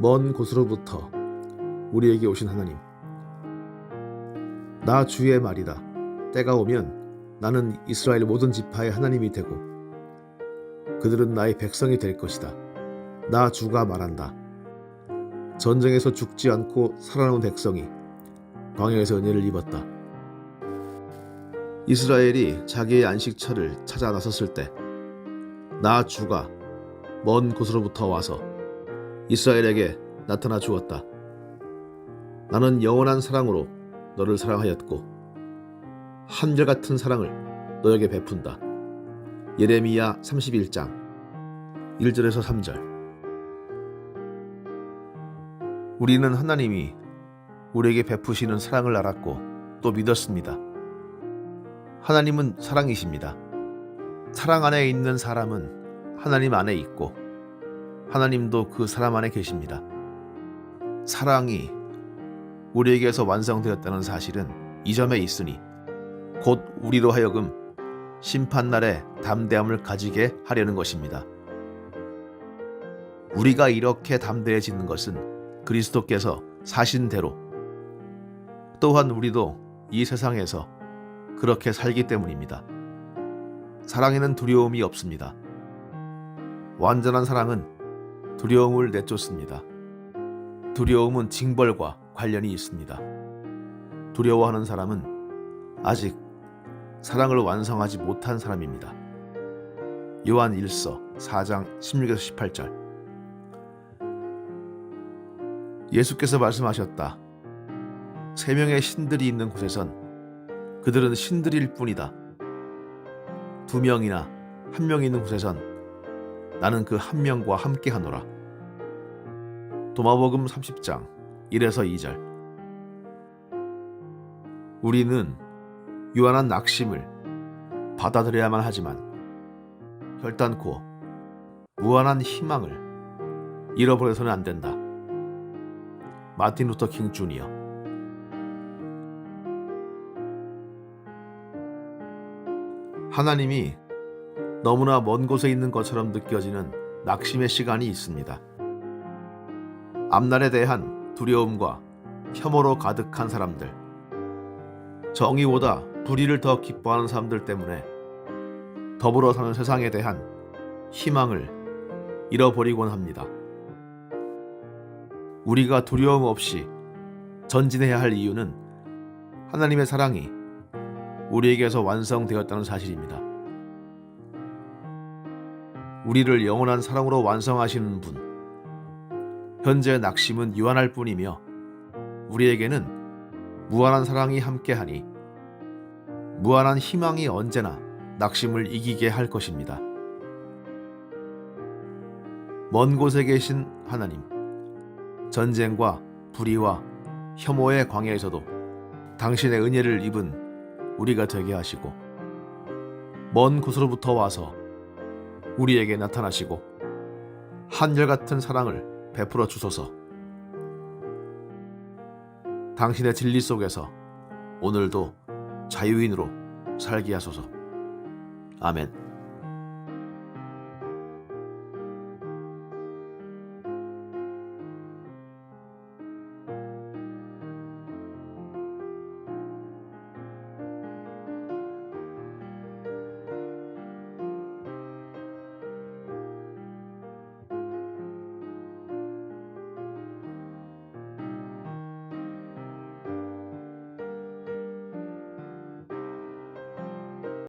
먼 곳으로부터 우리에게 오신 하나님. 나 주의 말이다. 때가 오면 나는 이스라엘 모든 지파의 하나님이 되고 그들은 나의 백성이 될 것이다. 나 주가 말한다. 전쟁에서 죽지 않고 살아남은 백성이 광야에서 은혜를 입었다. 이스라엘이 자기의 안식처를 찾아 나섰을 때 나 주가 먼 곳으로부터 와서 이스라엘에게 나타나 주었다. 나는 영원한 사랑으로 너를 사랑하였고 한결같은 사랑을 너에게 베푼다. 예레미야 31장 1절에서 3절 우리는 하나님이 우리에게 베푸시는 사랑을 알았고 또 믿었습니다. 하나님은 사랑이십니다. 사랑 안에 있는 사람은 하나님 안에 있고 하나님도 그 사람 안에 계십니다. 사랑이 우리에게서 완성되었다는 사실은 이 점에 있으니 곧 우리로 하여금 심판날에 담대함을 가지게 하려는 것입니다. 우리가 이렇게 담대해지는 것은 그리스도께서 사신 대로 또한 우리도 이 세상에서 그렇게 살기 때문입니다. 사랑에는 두려움이 없습니다. 완전한 사랑은 두려움을 내쫓습니다. 두려움은 징벌과 관련이 있습니다. 두려워하는 사람은 아직 사랑을 완성하지 못한 사람입니다. 요한 1서 4장 16에서 18절 예수께서 말씀하셨다. 세 명의 신들이 있는 곳에선 그들은 신들일 뿐이다. 두 명이나 한명 있는 곳에선 나는 그 한 명과 함께 하노라. 도마복음 30장 1에서 2절 우리는 유한한 낙심을 받아들여야만 하지만 결단코 무한한 희망을 잃어버려서는 안 된다. 마틴 루터 킹 주니어 하나님이 너무나 먼 곳에 있는 것처럼 느껴지는 낙심의 시간이 있습니다. 앞날에 대한 두려움과 혐오로 가득한 사람들, 정의보다 불의를 더 기뻐하는 사람들 때문에 더불어 사는 세상에 대한 희망을 잃어버리곤 합니다. 우리가 두려움 없이 전진해야 할 이유는 하나님의 사랑이 우리에게서 완성되었다는 사실입니다. 우리를 영원한 사랑으로 완성하시는 분. 현재 낙심은 유한할 뿐이며 우리에게는 무한한 사랑이 함께하니 무한한 희망이 언제나 낙심을 이기게 할 것입니다. 먼 곳에 계신 하나님, 전쟁과 불의와 혐오의 광야에서도 당신의 은혜를 입은 우리가 되게 하시고 먼 곳으로부터 와서 우리에게 나타나시고 한결같은 사랑을 베풀어 주소서. 당신의 진리 속에서 오늘도 자유인으로 살게 하소서. 아멘.